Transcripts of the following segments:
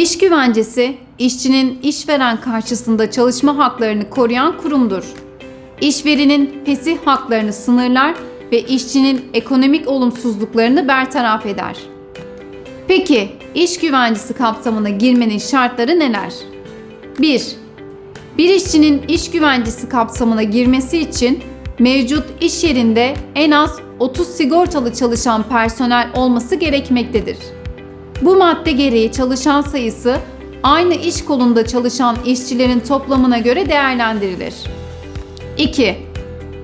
İş güvencesi, işçinin işveren karşısında çalışma haklarını koruyan kurumdur. İşverenin fesih haklarını sınırlar ve işçinin ekonomik olumsuzluklarını bertaraf eder. Peki, iş güvencesi kapsamına girmenin şartları neler? 1. Bir işçinin iş güvencesi kapsamına girmesi için mevcut iş yerinde en az 30 sigortalı çalışan personel olması gerekmektedir. Bu madde gereği çalışan sayısı aynı iş kolunda çalışan işçilerin toplamına göre değerlendirilir. 2.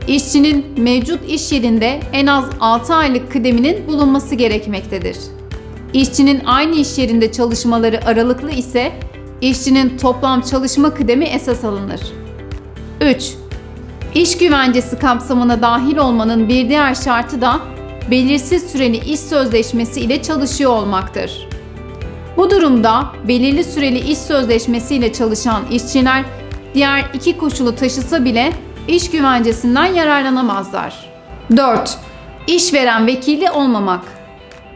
İşçinin mevcut iş yerinde en az 6 aylık kıdeminin bulunması gerekmektedir. İşçinin aynı iş yerinde çalışmaları aralıklı ise işçinin toplam çalışma kıdemi esas alınır. 3. İş güvencesi kapsamına dahil olmanın bir diğer şartı da belirsiz süreli iş sözleşmesi ile çalışıyor olmaktır. Bu durumda belirli süreli iş sözleşmesi ile çalışan işçiler diğer iki koşulu taşısa bile iş güvencesinden yararlanamazlar. 4. İşveren vekili olmamak.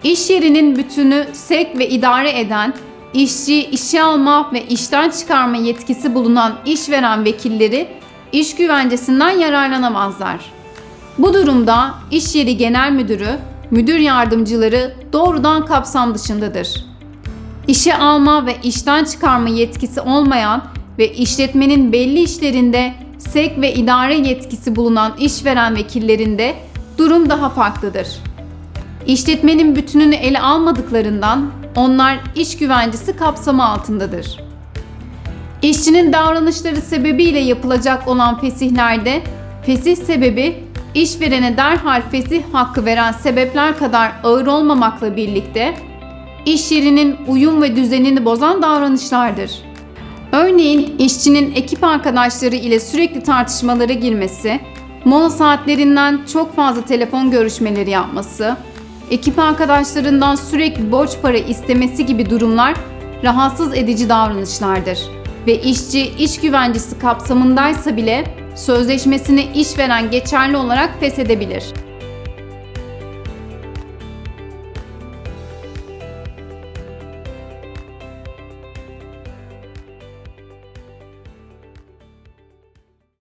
İş yerinin bütünü sevk ve idare eden, işçi işe alma ve işten çıkarma yetkisi bulunan işveren vekilleri iş güvencesinden yararlanamazlar. Bu durumda iş yeri genel müdürü, müdür yardımcıları doğrudan kapsam dışındadır. İşe alma ve işten çıkarma yetkisi olmayan ve işletmenin belli işlerinde sevk ve idare yetkisi bulunan işveren vekillerinde durum daha farklıdır. İşletmenin bütününü ele almadıklarından onlar iş güvencesi kapsamı altındadır. İşçinin davranışları sebebiyle yapılacak olan fesihlerde fesih sebebi işverene derhal fesih hakkı veren sebepler kadar ağır olmamakla birlikte iş yerinin uyum ve düzenini bozan davranışlardır. Örneğin işçinin ekip arkadaşları ile sürekli tartışmalara girmesi, mola saatlerinden çok fazla telefon görüşmeleri yapması, ekip arkadaşlarından sürekli borç para istemesi gibi durumlar rahatsız edici davranışlardır ve işçi iş güvencesi kapsamındaysa bile sözleşmesini işveren geçerli olarak feshedebilir.